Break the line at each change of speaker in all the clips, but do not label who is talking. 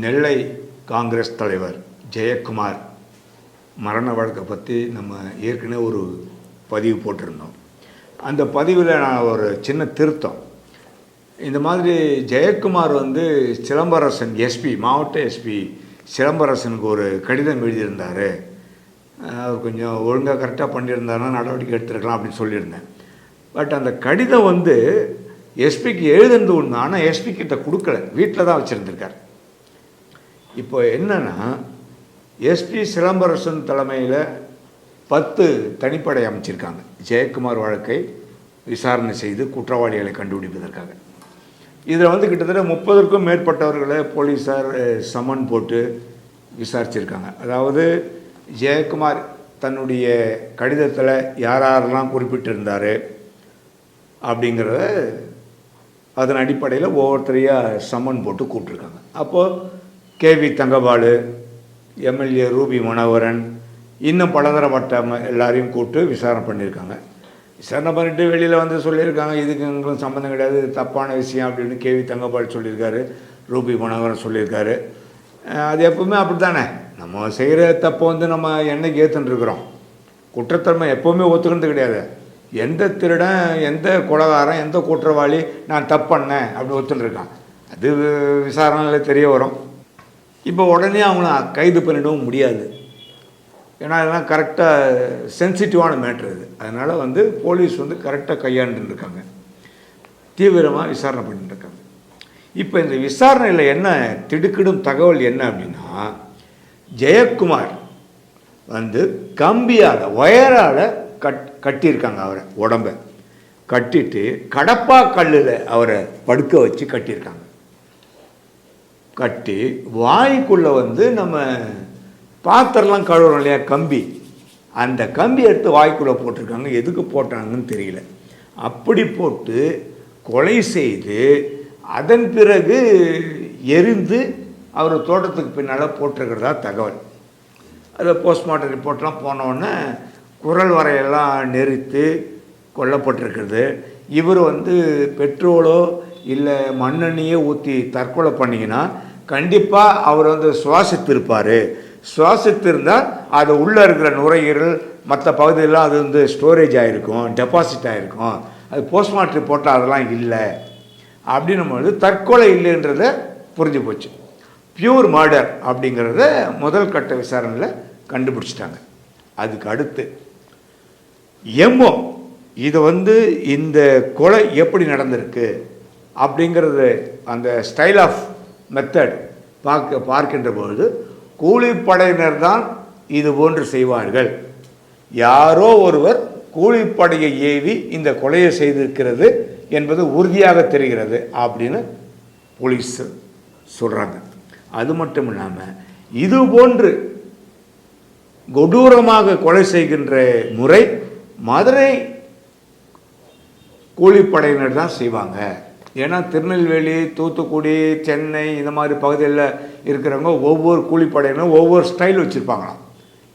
நெல்லை காங்கிரஸ் தலைவர் ஜெயக்குமார் மரண வழக்கை பற்றி நம்ம ஏற்கனவே ஒரு பதிவு போட்டிருந்தோம். அந்த பதிவில் நான் ஒரு சின்ன திருத்தம். இந்த மாதிரி ஜெயக்குமார் வந்து சிலம்பரசன் எஸ்பி மாவட்ட எஸ்பி சிலம்பரசனுக்கு ஒரு கடிதம் எழுதியிருந்தார். அவர் கொஞ்சம் ஒழுங்காக கரெக்டாக பண்ணியிருந்தாருன்னா நடவடிக்கை எடுத்துருக்கலாம் அப்படின்னு சொல்லியிருந்தேன். பட் அந்த கடிதம் வந்து எஸ்பிக்கு எழுதுனது ஒன்று ஆனால் எஸ்பி கிட்ட கொடுக்கல. வீட்டில் தான் வச்சுருந்துருக்கார். இப்போ என்னன்னா எஸ்பி சிலம்பரசன் தலைமையில் பத்து தனிப்படை அமைச்சிருக்காங்க. ஜெயக்குமார் வழக்கை விசாரணை செய்து குற்றவாளிகளை கண்டுபிடிப்பதற்காக. இதில் வந்து கிட்டத்தட்ட முப்பதற்கும் மேற்பட்டவர்களை போலீஸார் சமன் சம்மன் போட்டு விசாரிச்சிருக்காங்க. அதாவது ஜெயக்குமார் தன்னுடைய கடிதத்தில் யார் யாரெல்லாம் குறிப்பிட்டிருந்தார் அப்படிங்கிறத அதன் அடிப்படையில் ஒவ்வொருத்தரையாக சம்மன் போட்டு கூப்பிட்ருக்காங்க அப்போது K V Thangabalu MLA Ruby Manoharan இன்னும் பலதரப்பட்ட எல்லாரையும் கூப்பிட்டு விசாரணை பண்ணியிருக்காங்க. விசாரணை பண்ணிட்டு வெளியில் வந்து சொல்லியிருக்காங்க இதுக்கு எங்களுக்கும் சம்மந்தம் கிடையாது தப்பான விஷயம் அப்படின்னு கேவி தங்கபால் சொல்லியிருக்காரு ரூபி மனோகரன் சொல்லியிருக்காரு. அது எப்பவுமே அப்படி தானே நம்ம செய்கிற தப்பை வந்து நம்ம என்னைக்கு ஏற்றுன்ருக்குறோம் குற்றத்தன்மை எப்போவுமே ஒத்துக்கிறது கிடையாது. எந்த திருடன் எந்த கொலகாரன் எந்த குற்றவாளி நான் தப்பு பண்ணேன் அப்படி ஒத்துன்னு இருக்கான் அது விசாரணையில் தெரிய வரும். இப்போ உடனே அவங்கள கைது பண்ணிடவும் முடியாது. ஏன்னா அதெல்லாம் கரெக்டாக சென்சிட்டிவான மேட்ரு இது. அதனால் வந்து போலீஸ் வந்து கரெக்டாக கையாண்டுருக்காங்க. தீவிரமாக விசாரணை பண்ணிட்டுருக்காங்க. இப்போ இந்த விசாரணையில் என்ன திடுக்கிடும் தகவல் என்ன அப்படின்னா ஜெயக்குமார் வந்து கம்பியால் ஒயரால் கட் கட்டியிருக்காங்க அவரை உடம்ப. கட்டிட்டு கடப்பா கல்லில் அவரை படுக்க வச்சு கட்டியிருக்காங்க. கட்டி வாய்க்குள்ளே வந்து நம்ம பாத்திரம்லாம் கழுவுறோம் இல்லையா கம்பி. அந்த கம்பி எடுத்து வாய்க்குள்ளே போட்டிருக்காங்க. எதுக்கு போட்டாங்கன்னு தெரியல. அப்படி போட்டு கொலை செய்து அதன் பிறகு எரிந்து அவர் தோட்டத்துக்கு பின்னால் போட்டிருக்கிறதா தகவல். அது போஸ்ட்மார்ட்டம் ரிப்போர்ட்லாம் போனோடனே குரல் வரையெல்லாம் நெரித்து கொல்லப்பட்டிருக்கிறது. இவர் வந்து பெட்ரோலோ இல்லை மண்ணெண்ணையோ ஊற்றி தற்கொலை பண்ணிங்கன்னா கண்டிப்பாக அவர் வந்து சுவாசித்திருப்பார். சுவாசித்திருந்தால் அது உள்ளே இருக்கிற நுரையீரல் மற்ற பகுதியெல்லாம் அது வந்து ஸ்டோரேஜ் ஆகிருக்கும் டெபாசிட் ஆகிருக்கும் அது போஸ்ட்மார்ட்டம் ரிப்போர்ட்டில் அதெல்லாம் இல்லை. அப்படின்னும் பொழுது தற்கொலை இல்லைன்றத புரிஞ்சு போச்சு. பியூர் மர்டர் அப்படிங்கிறத முதல் கட்ட விசாரணையில் கண்டுபிடிச்சிட்டாங்க. அதுக்கு அடுத்து எம்மோ இது வந்து இந்த கொலை எப்படி நடந்திருக்கு அப்படிங்கிறது அந்த ஸ்டைல் ஆஃப் மெத்தட் பார்க்க பார்க்கின்ற பொழுது கூலிப்படையினர் தான் இது போன்று செய்வார்கள். யாரோ ஒருவர் கூலிப்படையை ஏவி இந்த கொலையை செய்திருக்கிறது என்பது உறுதியாக தெரிகிறது அப்படின்னு போலீஸ் சொல்கிறாங்க அது மட்டும் இல்லாமல் இது போன்று கொடூரமாக கொலை செய்கின்ற முறை மதுரை கூலிப்படையினர் தான் செய்வாங்க. ஏன்னா திருநெல்வேலி தூத்துக்குடி சென்னை இந்த மாதிரி பகுதியில் இருக்கிறவங்க ஒவ்வொரு கூலிப்படையினரும் ஒவ்வொரு ஸ்டைல் வச்சுருப்பாங்களாம்.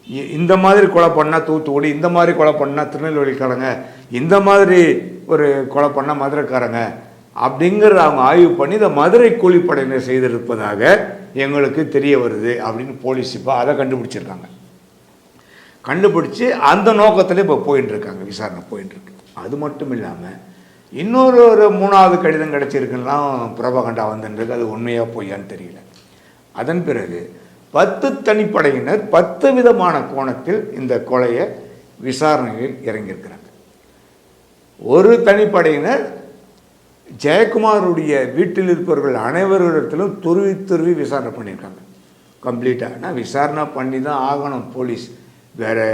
இ- இந்த மாதிரி கொலை பண்ணால் தூத்துக்குடி இந்த மாதிரி கொலை பண்ணால் திருநெல்வேலிக்காரங்க இந்த மாதிரி ஒரு கொலை பண்ணால் மதுரைக்காரங்க அப்படிங்கிறத அவங்க ஆய்வு பண்ணி இந்த மதுரை கூலிப்படையினர் செய்திருப்பதாக எங்களுக்கு தெரிய வருது அப்படின்னு போலீஸ் இப்போ அதை கண்டுபிடிச்சிருக்காங்க. கண்டுபிடிச்சி அந்த நோக்கத்தில் இப்போ போயின்னு இருக்காங்க விசாரணை போயின்னு இருக்கு அது மட்டும் இல்லாமல் இன்னொரு ஒரு மூணாவது கடிதம் கிடச்சிருக்குன்னா பிரபகண்டா வந்துருக்கு அது உண்மையாக பொய்யான்னு தெரியல. அதன் பிறகு பத்து தனிப்படையினர் பத்து விதமான கோணத்தில் இந்த கொலையை விசாரணையில் இறங்கியிருக்கிறாங்க. ஒரு தனிப்படையினர் ஜெயக்குமாருடைய வீட்டில் இருப்பவர்கள் அனைவரிடத்திலும் துருவி துருவி விசாரணை பண்ணியிருக்காங்க. கம்ப்ளீட்டாக நான் விசாரணை பண்ணி தான் ஆகணும் போலீஸ். வேறு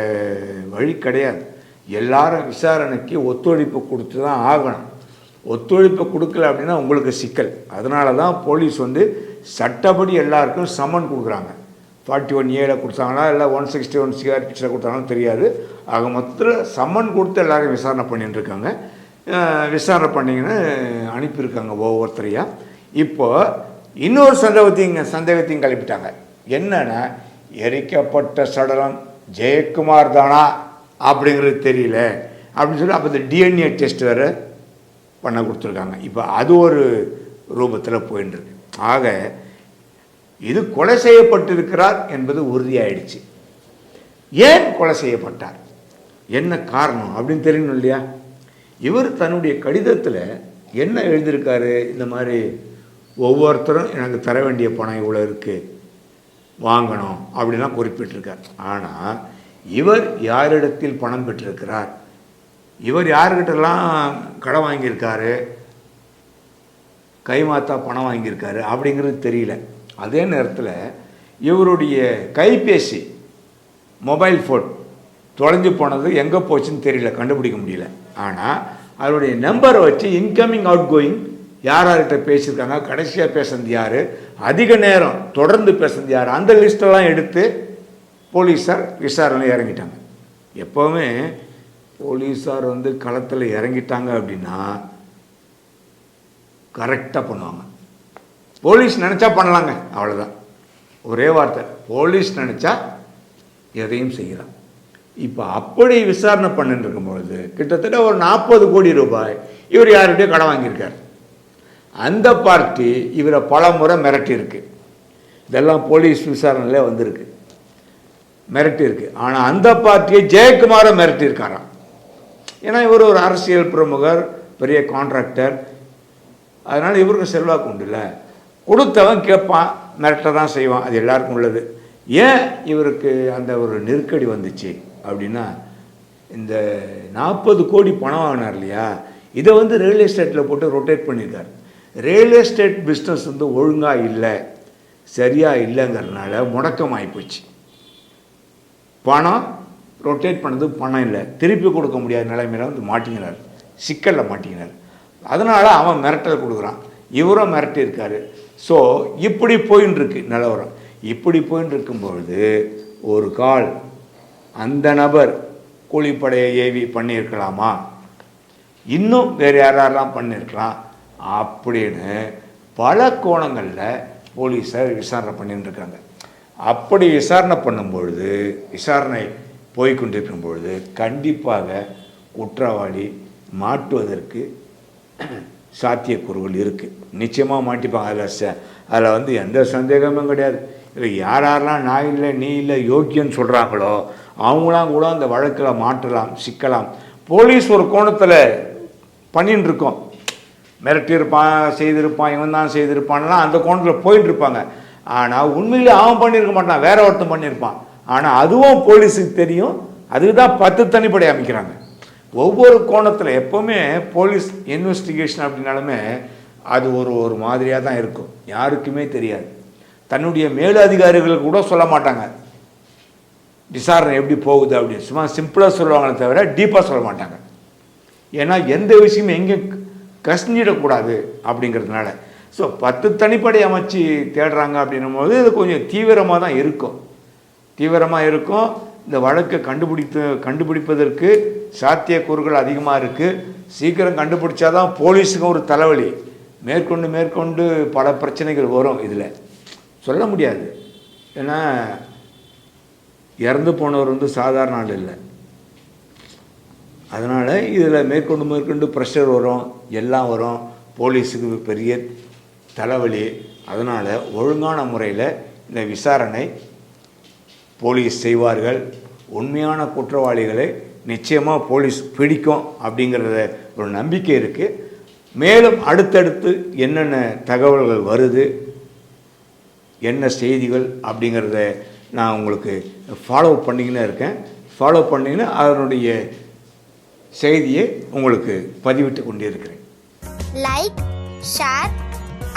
வழி கிடையாது. எல்லாரும் விசாரணைக்கு ஒத்துழைப்பு கொடுத்து தான் ஆகணும். ஒத்துழைப்பு கொடுக்கல அப்படின்னா உங்களுக்கு சிக்கல். அதனால தான் போலீஸ் வந்து சட்டப்படி எல்லாருக்கும் சம்மன் கொடுக்குறாங்க. ஃபார்ட்டி ஒன் ஏல கொடுத்தாங்களா இல்லை ஒன் சிக்ஸ்டி ஒன் சிஆர்பிஸில் கொடுத்தாங்களோ தெரியாது. ஆக மொத்தத்தில் சம்மன் கொடுத்து எல்லோரும் விசாரணை பண்ணிட்டுருக்காங்க விசாரணை பண்ணிங்கன்னு அனுப்பியிருக்காங்க ஒவ்வொருத்தரையாக இப்போ இன்னொரு சந்தேகத்தையும் சந்தேகத்தையும் கிளப்பிட்டாங்க. என்னென்னா எரிக்கப்பட்ட சடலம் ஜெயக்குமார் தானா அப்படிங்கிறது தெரியல. அப்படின்னு சொல்லி அப்போ இந்த டிஎன்ஏ டெஸ்ட் வேறு பண்ண கொடுத்துருக்காங்க. இப்போ அது ஒரு ரூபத்தில் போயின்னு இருக்கு ஆக இது கொலை செய்யப்பட்டிருக்கிறார் என்பது உறுதியாயிடுச்சு. ஏன் கொலை செய்யப்பட்டார்? என்ன காரணம் அப்படின்னு தெரியணும் இல்லையா? இவர் தன்னுடைய கடிதத்தில் என்ன எழுதியிருக்காரு? இந்த மாதிரி ஒவ்வொருத்தரும் எனக்கு தர வேண்டிய பணம் இவ்வளோ இருக்குது வாங்கணும் அப்படிலாம் குறிப்பிட்டிருக்கார். ஆனால் இவர் யாரிடத்தில் பணம் பெற்றிருக்கிறார்? இவர் யாருக்கிட்டலாம் கடன் வாங்கியிருக்காரு? கைமாத்தா பணம் வாங்கியிருக்காரு அப்படிங்கிறது தெரியல. அதே நேரத்தில் இவருடைய கைபேசி மொபைல் ஃபோன் தொலைஞ்சு போனது எங்கே போச்சுன்னு தெரியல கண்டுபிடிக்க முடியல. ஆனால் அவருடைய நம்பரை வச்சு இன்கமிங் அவுட் கோயிங் யார் யார்கிட்ட பேசியிருக்காங்க கடைசியாக பேசுனது யார்? அதிக நேரம் தொடர்ந்து பேசுனது யார்? அந்த லிஸ்ட்டெல்லாம் எடுத்து போலீஸார் விசாரணை இறங்கிட்டாங்க. எப்போவுமே போலீஸார் வந்து களத்தில் இறங்கிட்டாங்க அப்படின்னா கரெக்டாக பண்ணுவாங்க. போலீஸ் நினச்சா பண்ணலாங்க அவ்வளோதான் ஒரே வார்த்தை போலீஸ் நினச்சா எதையும் செய்கிறான் இப்போ அப்படி விசாரணை பண்ணிட்டு இருக்கும்பொழுது கிட்டத்தட்ட ஒரு நாற்பது கோடி ரூபாய் இவர் யார்கிட்டயோ கடன் வாங்கியிருக்கார். அந்த பார்ட்டி இவரை பல முறை மிரட்டியிருக்கு. இதெல்லாம் போலீஸ் விசாரணையில் வந்திருக்கு. மிரட்டியிருக்கு. ஆனால் அந்த பார்ட்டியை ஜெயக்குமாரை மிரட்டியிருக்காராம். ஏன்னா இவர் ஒரு அரசியல் பிரமுகர் பெரிய கான்ட்ராக்டர் அதனால் இவருக்கு செல்வாக்கு உண்டு இல்லை கொடுத்தவன் கேட்பான் மிரட்ட தான் செய்வான். அது எல்லாருக்கும் உள்ளது. ஏன் இவருக்கு அந்த ஒரு நெருக்கடி வந்துச்சு அப்படின்னா இந்த நாற்பது கோடி பணம் வாங்கினார் இல்லையா? இதை வந்து ரியல் எஸ்டேட்டில் போட்டு ரொட்டேட் பண்ணியிருக்கார். ரியல் எஸ்டேட் பிஸ்னஸ் வந்து ஒழுங்காக இல்லை சரியாக இல்லைங்கிறதுனால முடக்கமாகி போச்சு பணம் ரொட்டேட் பண்ணது பணம் இல்லை. திருப்பி கொடுக்க முடியாத நிலைமையில் வந்து மாட்டிங்கினார் சிக்கலில் மாட்டிங்கினார் அதனால் அவன் மிரட்டல் கொடுக்குறான். இவரும் மிரட்டியிருக்காரு. ஸோ இப்படி போயின்னு இருக்கு நிலவரம். இப்படி போயின்னு இருக்கும்பொழுது ஒரு கால் அந்த நபர் கூலிப்படையை ஏவி பண்ணியிருக்கலாமா? இன்னும் வேறு யாரெல்லாம் பண்ணியிருக்கலாம்? அப்படின்னு பல கோணங்களில் போலீஸார் விசாரணை பண்ணிட்டு இருக்காங்க அப்படி விசாரணை பண்ணும்பொழுது விசாரணை போய்கொண்டிருக்கும் பொழுது கண்டிப்பாக குற்றவாளி மாட்டுவதற்கு சாத்தியக்கூறுகள் இருக்குது நிச்சயமாக மாட்டிப்பாங்க. அதில் ச அதில் வந்து எந்த சந்தேகமும் கிடையாது. இல்லை யார் யாரெல்லாம் நான் இல்லை நீ இல்லை யோக்கியன்னு சொல்கிறாங்களோ அவங்களாம் கூட அந்த வழக்கில் மாற்றலாம் சிக்கலாம். போலீஸ் ஒரு கோணத்தில் பண்ணின்னு இருக்கோம் மிரட்டியிருப்பான் செய்திருப்பான் இவன் தான் செய்திருப்பான்லாம் அந்த கோணத்தில் போயின்னு இருப்பாங்க ஆனால் உண்மையிலே அவன் பண்ணியிருக்க மாட்டான் வேற ஒருத்தன் பண்ணியிருப்பான் ஆனால் அதுவும் போலீஸுக்கு தெரியும். அதுக்கு தான் பத்து தனிப்படை அமைக்கிறாங்க. ஒவ்வொரு கோணத்தில் எப்போவுமே போலீஸ் இன்வெஸ்டிகேஷன் அப்படின்னாலுமே அது ஒரு ஒரு மாதிரியாக தான் இருக்கும். யாருக்குமே தெரியாது. தன்னுடைய மேலதிகாரிகள் கூட சொல்ல மாட்டாங்க. விசாரணை எப்படி போகுது அப்படின்னு. சும்மா சிம்பிளாக சொல்லுவாங்களே தவிர டீப்பாக சொல்ல மாட்டாங்க. ஏன்னா எந்த விஷயமும் எங்கேயும் கசிஞ்சிடக்கூடாது அப்படிங்கிறதுனால. ஸோ பத்து தனிப்படை அமைச்சு தேடுறாங்க அப்படின்னும் போது இது கொஞ்சம் தீவிரமாக தான் இருக்கும். தீவிரமாக இருக்கும். இந்த வழக்கை கண்டுபிடித்து கண்டுபிடிப்பதற்கு சாத்தியக்கூறுகள் அதிகமாக இருக்குது சீக்கிரம் கண்டுபிடிச்சா தான் போலீஸுக்கும் ஒரு தலைவலி. மேற்கொண்டு மேற்கொண்டு பல பிரச்சனைகள் வரும் இதில். சொல்ல முடியாது. ஏன்னா இறந்து போனவர் வந்து சாதாரண ஆள் இல்லை. அதனால் இதில் மேற்கொண்டு மேற்கொண்டு ப்ரெஷர் வரும். எல்லாம் வரும். போலீஸுக்கு பெரிய தலைவலி அதனால் ஒழுங்கான முறையில் இந்த விசாரணை போலீஸ் செய்வார்கள். உண்மையான குற்றவாளிகளை நிச்சயமாக போலீஸ் பிடிக்கும் அப்படிங்கிறத ஒரு நம்பிக்கை இருக்குது மேலும் அடுத்தடுத்து என்னென்ன தகவல்கள் வருது என்ன செய்திகள் அப்படிங்கிறத நான் உங்களுக்கு ஃபாலோ பண்ணிக்கினே இருக்கேன். ஃபாலோ பண்ணிக்கின்னு அதனுடைய செய்தியை உங்களுக்கு பதிவிட்டு கொண்டே இருக்கிறேன்.
Like share